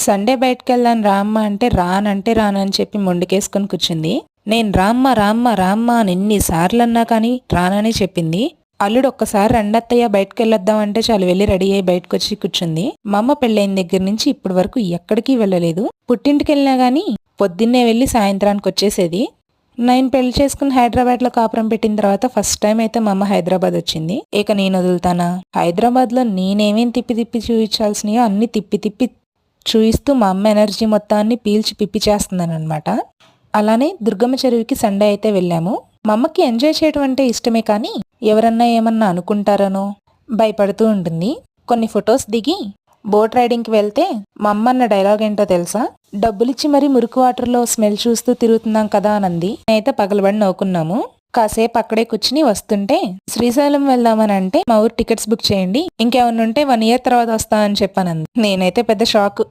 Sunday బయటకు వెళ్ళాను రామ్మ అంటే రానంటే రానని చెప్పి మొండికేసుకొని కూర్చుంది. నేను రామ్మ రామ్మ రామ్మ అని ఎన్నిసార్లు అన్నా కానీ రానని చెప్పింది. అల్లుడు ఒక్కసారి రండత్తయ్య బయటకు వెళ్ళొద్దాం అంటే చాలు వెళ్ళి రెడీ అయ్యి బయటకు వచ్చి కూర్చుంది. మా అమ్మ పెళ్ళైన దగ్గర నుంచి ఇప్పటి వరకు ఎక్కడికి వెళ్ళలేదు. పుట్టింటికి వెళ్ళినా కానీ పొద్దున్నే వెళ్ళి సాయంత్రానికి వచ్చేసేది. నేను పెళ్ళి చేసుకుని హైదరాబాద్లో కాపురం పెట్టిన తర్వాత ఫస్ట్ టైం అయితే మా అమ్మ హైదరాబాద్ వచ్చింది. ఇక నేను వదులుతానా? హైదరాబాద్లో నేనేమేం తిప్పి తిప్పి చూపించాల్సినయో అన్ని తిప్పి తిప్పి చూయిస్తూ మా అమ్మ ఎనర్జీ మొత్తాన్ని పీల్చి పిప్పి చేస్తున్నాను అనమాట అలానే దుర్గమ్మ చెరువుకి సండే అయితే వెళ్ళాము. మా అమ్మకి ఎంజాయ్ చేయడం అంటే ఇష్టమే కానీ ఎవరన్నా ఏమన్నా అనుకుంటారనో భయపడుతూ ఉంటుంది. కొన్ని ఫొటోస్ దిగి బోట్ రైడింగ్కి వెళ్తే మా అమ్మ అన్న డైలాగ్ ఏంటో తెలుసా? డబ్బులిచ్చి మరీ మురికి వాటర్లో స్మెల్ చూస్తూ తిరుగుతున్నాం కదా అనంది. నేనైతే పగలబడి నవ్వుకున్నాము. కాసేపు అక్కడే కూర్చుని వస్తుంటే శ్రీశైలం వెళ్దామని అంటే మా ఊరు టికెట్స్ బుక్ చేయండి. ఇంకేమన్నా ఉంటే వన్ ఇయర్ తర్వాత వస్తా అని చెప్పానంది. నేనైతే పెద్ద షాక్.